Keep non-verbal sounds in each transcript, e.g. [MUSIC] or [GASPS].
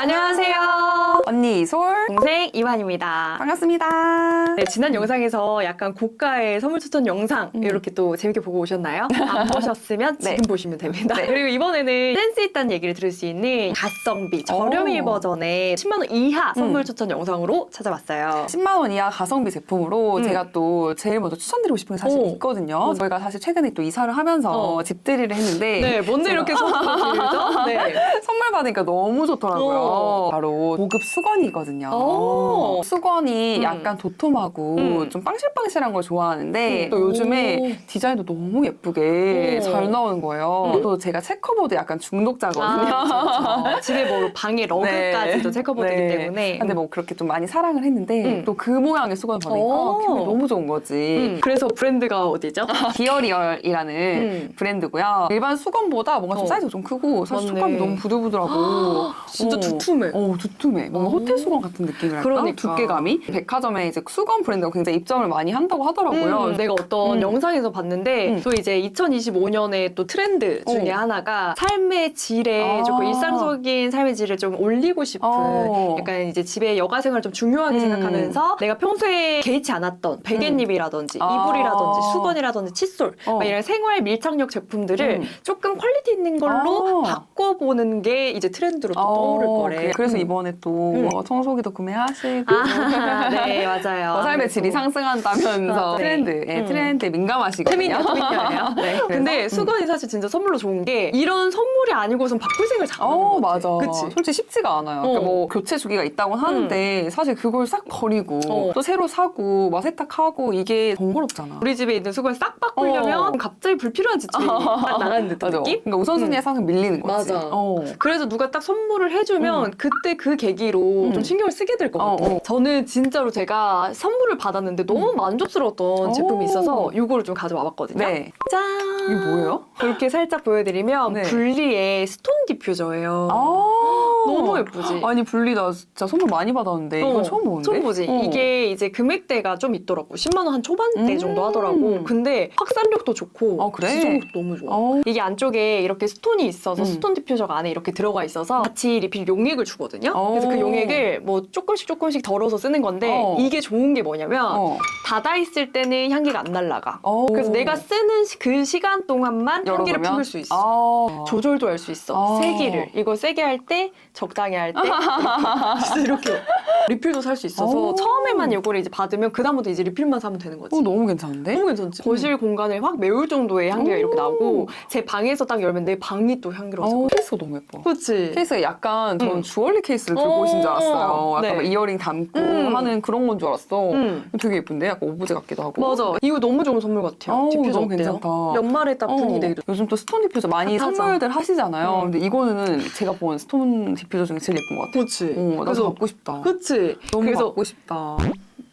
안녕하세요. 언니 이솔 동생 이완입니다. 반갑습니다. 네, 지난 영상에서 약간 고가의 선물 추천 영상 음. 이렇게 또 재밌게 보고 오셨나요? [LAUGHS] 안 보셨으면 네. 지금 보시면 됩니다. 네. 그리고 이번에는 센스 있다는 얘기를 들을 수 있는 가성비 저렴이 오. 버전의 10만 원 이하 선물 음. 추천 영상으로 찾아봤어요. 10만 원 이하 가성비 제품으로 음. 제가 또 제일 먼저 추천드리고 싶은 게 사실 오. 있거든요. 저희가 사실 최근에 또 이사를 하면서 어. 집들이를 했는데 네, 뭔데 이렇게 길죠? [LAUGHS] 네. 선물 받으니까 너무 좋더라고요. 오. 바로 고급 수 건이거든요. 오. 수건이 음. 약간 도톰하고 음. 좀 빵실빵실한 걸 좋아하는데 음. 또 요즘에 오. 디자인도 너무 예쁘게 오. 잘 나오는 거예요. 음. 또 제가 체커보드 약간 중독자거든요. 아, [LAUGHS] 그쵸. 집에 뭐 방에 러그까지도 네. 체커보드이기 네. 때문에. 근데 뭐 그렇게 좀 많이 사랑을 했는데 음. 또그 모양의 수건을 받으니까 오. 기분이 너무 좋은 거지. 음, 그래서 브랜드가 어디죠? [LAUGHS] 디어리얼이라는 음. 브랜드고요. 일반 수건보다 뭔가 좀 어. 사이즈가 좀 크고 사실 맞네. 촉감이 너무 부들부들하고 [GASPS] 진짜 어. 두툼해. 어, 두툼해. 뭔가 어. 호텔 수건 같은 느낌이랄까? 그러니까. 두께감이. 백화점에 이제 수건 브랜드가 굉장히 입점을 많이 한다고 하더라고요. 음, 내가 어떤 음. 영상에서 봤는데 음. 또 이제 2025년에 또 트렌드 중에 어. 하나가 삶의 질에 아. 조금 일상적인 삶의 질을 좀 올리고 싶은 어. 약간 이제 집에 여가 생활 좀 중요하게 음. 생각하면서 내가 평소에 개의치 않았던 베갯잎이라든지 아. 이불이라든지 수건이라든지 칫솔 어. 막 이런 생활 밀착력 제품들을 음. 조금 퀄리티 있는 걸로 아. 바꿔보는 게 이제 트렌드로 또 어, 떠오를 거래. 그래. 그래서 음. 이번에 또 음. 뭐 청소기도 구매하시고 아, [LAUGHS] 네 맞아요. 뭐 삶의 질이 상승한다면서 아, 네. 트렌드에 음. 트렌드에 민감하시거든요. 태민이요. [LAUGHS] 네. 근데 그래서? 수건이 사실 진짜 선물로 좋은 게 이런 선물이 아니고선 바꿀 생각을 잘안 하는 어것 같아. 맞아. 그치? 솔직히 쉽지가 않아요. 어. 그러니까 뭐 교체 주기가 있다고 하는데 사실 그걸 싹 버리고 어. 또 새로 사고 막 세탁하고 이게 번거롭잖아. 우리 집에 있는 수건 싹 바꾸려면 어. 갑자기 불필요한 지출이 [LAUGHS] 딱 나가는 듯한 맞아. 느낌? 그러니까 우선순위에 항상 밀리는 거지. 맞아. 어. 그래서 누가 딱 선물을 해주면 그때 그 계기로 음. 좀 신경을 쓰게 될것 어, 같아요. 어. 저는 진짜로 제가 선물을 받았는데 너무 만족스러웠던 오. 제품이 있어서 이거를 좀 가져와 봤거든요. 네. 짠! 이게 뭐예요? 이렇게 살짝 보여드리면 네. 분리의 스톤 디퓨저예요. 아. 너무 예쁘지? 아니 분리 나 진짜 선물 많이 받았는데 어, 이건 처음 보는데. 처음 보지. 어. 이게 이제 금액대가 좀 있더라고. 10만 원 한 초반대 음. 정도 하더라고. 근데 확산력도 좋고 어, 그래? 지속력도 너무 좋아. 어. 이게 안쪽에 이렇게 스톤이 있어서 음. 스톤 디퓨저가 안에 이렇게 들어가 있어서 같이 리필 용액을 주거든요. 어. 그래서 그 용액을 뭐 조금씩 조금씩 덜어서 쓰는 건데 어. 이게 좋은 게 뭐냐면 어. 닫아 있을 때는 향기가 안 날라가. 어. 그래서 내가 쓰는 시- 그 시간 동안만 향기를 열어두면? 품을 수 있어. 아. 조절도 할 수 있어. 아. 세기를. 이거 세게 할 때, 적당히 할 때. [LAUGHS] 이렇게. 이렇게. 리필도 살 수 있어서 오. 처음에만 이거를 이제 받으면 그 다음부터 이제 리필만 사면 되는 거지. 어, 너무 괜찮은데? 너무 괜찮지? 거실 공간을 확 메울 정도의 향기가 오. 이렇게 나고 제 방에서 딱 열면 내 방이 또 향기로워져. 어, 케이스가 너무 예뻐. 그치? 케이스가 약간 저는 음. 주얼리 케이스를 들고 오신 줄 알았어요. 약간 네. 막 이어링 담고 음. 하는 그런 건 줄 알았어. 음. 되게 예쁜데? 약간 오브제 같기도 하고. 맞아. 이거 너무 좋은 선물 같아요. 어우, 디퓨저 너무? 괜찮다. 연말에 딱 어, 분위기 내기도. 요즘 또 스톤 디퓨저 많이 핫하죠. 선물들 하시잖아요. 음. 근데 이거는 제가 본 스톤 디퓨저 중에 제일 예쁜 것 같아요. 그치? 어, 나도 그래서 갖고 싶다. 그치? 너무 그래서 갖고 싶다.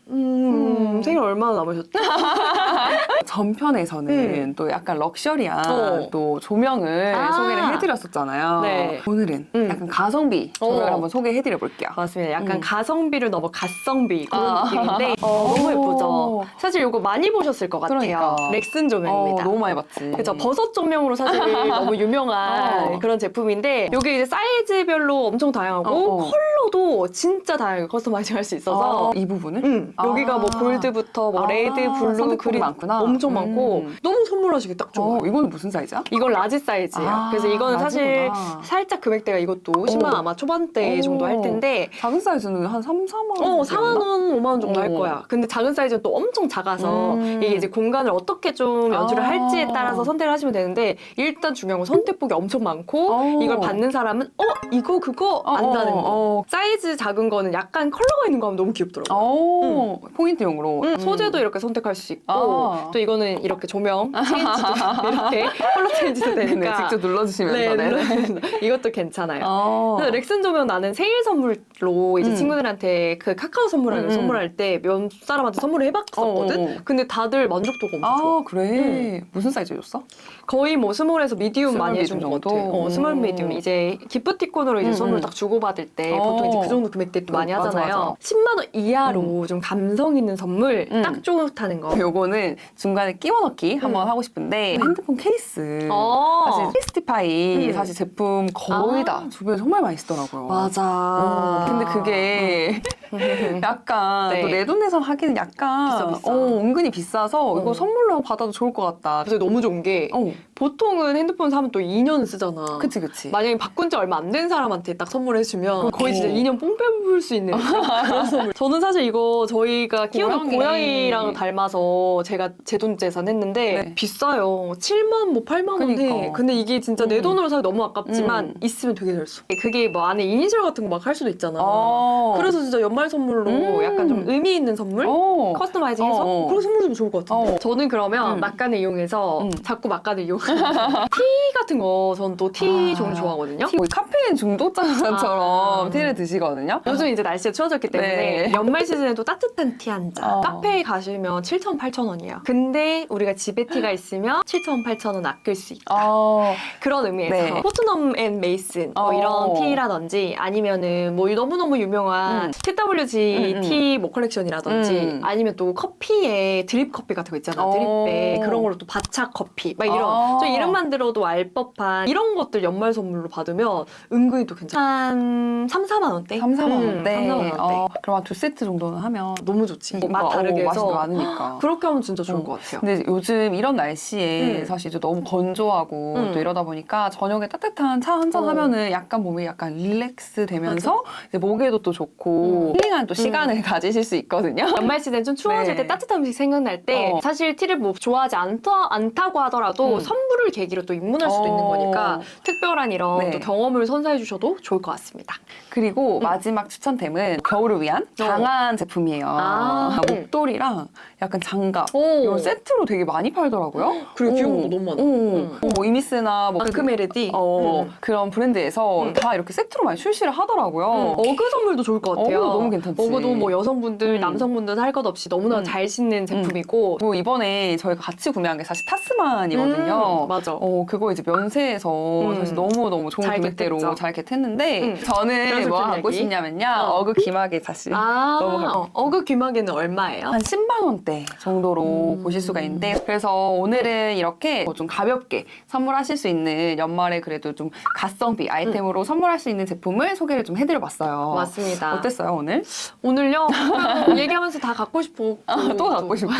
음, 음. 생일 얼마나 남으셨죠? [LAUGHS] 전편에서는 또 약간 럭셔리한 어. 또 조명을 아. 소개를 해드렸었잖아요. 네. 오늘은 음. 약간 가성비 조명을 어. 한번 소개해드려 볼게요. 맞습니다. 약간 음. 가성비를 넘어 가성비 그런 아. 느낌인데 [LAUGHS] 어, 너무 오. 예쁘죠. 사실 이거 많이 보셨을 것 같아요. 그러니까. 렉슨 어, 조명입니다. 너무 많이 봤지. 그죠 버섯 조명으로 사실 [LAUGHS] 너무 유명한 어. 그런 제품인데 여기 이제 사이즈별로 엄청 다양하고 어, 어. 컬러도 진짜 다양하게 커스터마이징 할 수 있어서 아, 이 부분을? 음, 아. 여기가 뭐 골드부터 뭐 아, 레드, 블루, 그린 많구나. 엄청 음. 많고 너무 선물하시기 딱 좋아요. 어, 이거는 무슨 사이즈야? 이건 라지 사이즈예요. 아, 그래서 이거는 사실 라지구나. 살짝 금액대가 이것도 10만 원 어. 아마 초반대 어. 정도 할 텐데 작은 사이즈는 한 3, 4만 원. 어, 4만 원, 5만 원 정도 할 어. 거야. 근데 작은 사이즈는 또 엄청 작아서 음. 이게 이제 공간을 어떻게 좀 연출을 아. 할지에 따라서 선택을 하시면 되는데 일단 중요한 건 선택폭이 엄청 많고 어. 이걸 받는 사람은 어 이거 그거 어, 안다는 어, 거. 어. 사이즈 작은 거는 약간 컬러가 있는 거 하면 너무 귀엽더라고. 어, 포인트용으로. 음, 음. 소재도 이렇게 선택할 수 있고 아. 또 이거는 이렇게 조명 [LAUGHS] 체인지도 이렇게 컬러 체인지도 네, 되니까 직접 눌러주시면서. 네, 네. 눌러주시면 [LAUGHS] 이것도 괜찮아요. 어. 그래서 렉슨 조명 나는 생일 선물로 이제 음. 친구들한테 그 카카오 선물하는 음, 음. 선물할 때 몇 사람한테 선물을 해봤었거든. 어, 어, 어. 근데 다들 만족도가 엄청 좋아. 아, 그래. 무슨 사이즈 줬어? 거의 뭐 스몰에서 미디움 스몰 많이 해준 것? 같아. 어, 스몰 음. 미디움 이제 기프티콘으로 이제 음, 선물 음. 딱 주고 받을 때 어. 보통 이제 어. 그 정도 금액대 또 많이 맞아, 하잖아요. 맞아. 10만 원 이하로 좀감 성 있는 선물 음. 딱 좋다는 거. 요거는 중간에 끼워 넣기 한번 하고 싶은데 핸드폰 케이스. 어. 사실 크리스티파이 음. 사실 제품 거의 아. 다 주변에 정말 많이 쓰더라고요. 맞아. 어, 근데 그게 [LAUGHS] 약간 네. 또내돈 내서 하기는 약간 비싸, 비싸. 어, 은근히 비싸서 어. 이거 선물로 받아도 좋을 것 같다. 그래서 너무 좋은 게 어, 보통은 핸드폰 사면 또 2년 쓰잖아. 그치 그치. 만약에 바꾼 지 얼마 안 된 사람한테 딱 선물해주면 거의 진짜 어. 2년 뽕 빼볼 수 있는 [LAUGHS] 그런 선물. 저는 사실 이거 저희가 키우는 고양이. 고양이 랑 닮아서 제가 제 돈 재산 했는데 네. 비싸요. 7만 뭐 8만 원 해. 그니까. 근데 이게 진짜 내 음. 돈으로 사기 너무 아깝지만 음. 있으면 되게 잘 써. 그게 뭐 안에 이니셜 같은 거 막 할 수도 있잖아. 어. 그래서 진짜 연말 선물로 음. 약간 좀 의미 있는 선물? 어. 커스터마이징해서 어, 어. 그런 선물 주면 좋을 것 같은데. 어. 저는 그러면 음. 막간을 이용해서 음. 자꾸 막간을 이용하는 [LAUGHS] 티 같은 거 전 또 티 아. 종류 좋아하거든요. 거의 카페인 중독자처럼 아. 티를 드시거든요. 요즘 이제 날씨가 추워졌기 때문에 네. 연말 시즌에도 따뜻한 티 한 잔. 어. 카페에 가시면 7천, 8천 원이에요. 근데 우리가 집에 티가 있으면 7천, 8천 원 아낄 수 있다. 어. 그런 의미에서 네. 포트넘 앤 메이슨 뭐 어. 이런 티라든지 아니면은 뭐 너무너무 유명한 음. TWG 음, 음. 티 뭐 컬렉션이라든지 음. 아니면 또 커피에 드립 커피 같은 거 있잖아. 어. 드립백 그런 걸로 또 바차 커피 막 이런 어. 저 이름만 들어도 알 법한 이런 것들 연말 선물로 받으면 은근히 또 괜찮아. 한 3, 4만 원대? 3, 4만 음, 원대. 3, 4만 원대. 어, 그럼 한 두 세트 정도는 하면 너무 좋지. 뭔가, 맛 다르게 어, 맛이 해서 많으니까. [GASPS] 그렇게 하면 진짜 좋을 어. 것 같아요. 근데 요즘 이런 날씨에 음. 사실 이제 너무 건조하고 음. 또 이러다 보니까 저녁에 따뜻한 차 한 잔 어. 하면은 약간 몸이 약간 릴렉스 되면서 이제 목에도 또 좋고 음. 힐링한 또 시간을 [LAUGHS] 가지실 수 있거든요. 연말 시즌 좀 추워질 네. 때 따뜻한 음식 생각날 때 어. 사실 티를 뭐 좋아하지 않다, 않다고 하더라도 음. 선 물을 계기로 또 입문할 수도 있는 어. 거니까 특별한 이런 네. 또 경험을 선사해 주셔도 좋을 것 같습니다. 그리고 마지막 추천템은 겨울을 위한 장한 제품이에요. 아. 목도리랑 약간 장갑 오. 이런 세트로 되게 많이 팔더라고요. 그리고. 것도 너무 많아. 오. 음. 뭐 이미스나 뭐 아크메르디 어, 음. 그런 브랜드에서 음. 다 이렇게 세트로 많이 출시를 하더라고요. 음. 어그 선물도 좋을 것 같아요. 어그도 너무 괜찮지. 어그도 뭐 여성분들, 음. 남성분들 할 것 없이 너무나 음. 잘 신는 제품이고. 뭐 이번에 저희가 같이 구매한 게 사실 타스만이거든요. 음, 맞아. 어, 그거 이제 면세에서 음. 사실 너무 너무 좋은 잘 금액대로 겟했죠. 잘 겟했는데 음. 저는 그래서 뭐좀 갖고 얘기? 싶냐면요. 어. 어. 그 기막에 사실 아, 너무 가- 어, 어그 귀마개는 얼마예요? 한 10만 원대 정도로 음. 보실 수가 있는데 그래서 오늘은 이렇게 뭐좀 가볍게 선물하실 수 있는 연말에 그래도 좀 가성비 아이템으로 선물할 수 있는 제품을 소개를 좀 해드려봤어요. 음. 맞습니다. 어땠어요 오늘? 오늘요? [LAUGHS] 얘기하면서 다 갖고 싶고. 아, 또 갖고 싶고.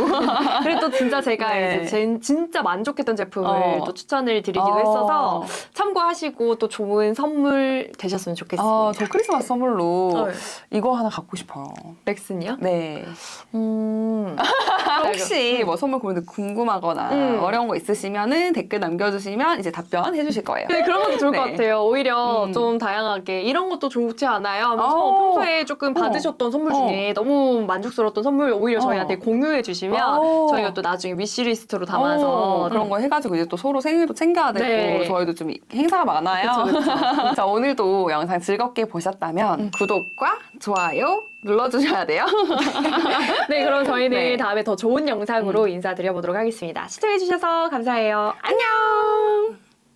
그리고 또 진짜 제가 [LAUGHS] 네. 이제 제- 진짜 만족했던 제품을 어. 또 추천을 드리기도 어. 했어서 참고하시고 또 좋은 선물 되셨으면 좋겠습니다. 아, 저 크리스마스 선물로 어, 이거 하나 갖고 싶어요. 렉슨이요? 네. 음. [LAUGHS] 혹시 뭐 선물 고민도 궁금하거나 음. 어려운 거 있으시면은 댓글 남겨주시면 이제 답변 해주실 거예요. 네, 그런 것도 좋을 것 네. 같아요. 오히려 음. 좀 다양하게 이런 것도 좋지 않아요? 하면서 어. 평소에 조금 받으셨던 선물 중에 너무 만족스러웠던 선물 오히려 어. 저희한테 공유해 주시면 어. 저희가 또 나중에 위시리스트로 담아서 어, 그런 거 해가지고 이제 또 서로 생일도 챙겨야 되고 네. 저희도 좀 행사가 많아요. 그쵸, 그쵸. [LAUGHS] 자 오늘도 영상 즐겁게 보셨다면 음. 구독과 좋아요 눌러주셔야 돼요. [LAUGHS] 네, 그럼 저희는 네. 다음에 더 좋은 영상으로 인사드려보도록 하겠습니다. 시청해주셔서 감사해요. 안녕!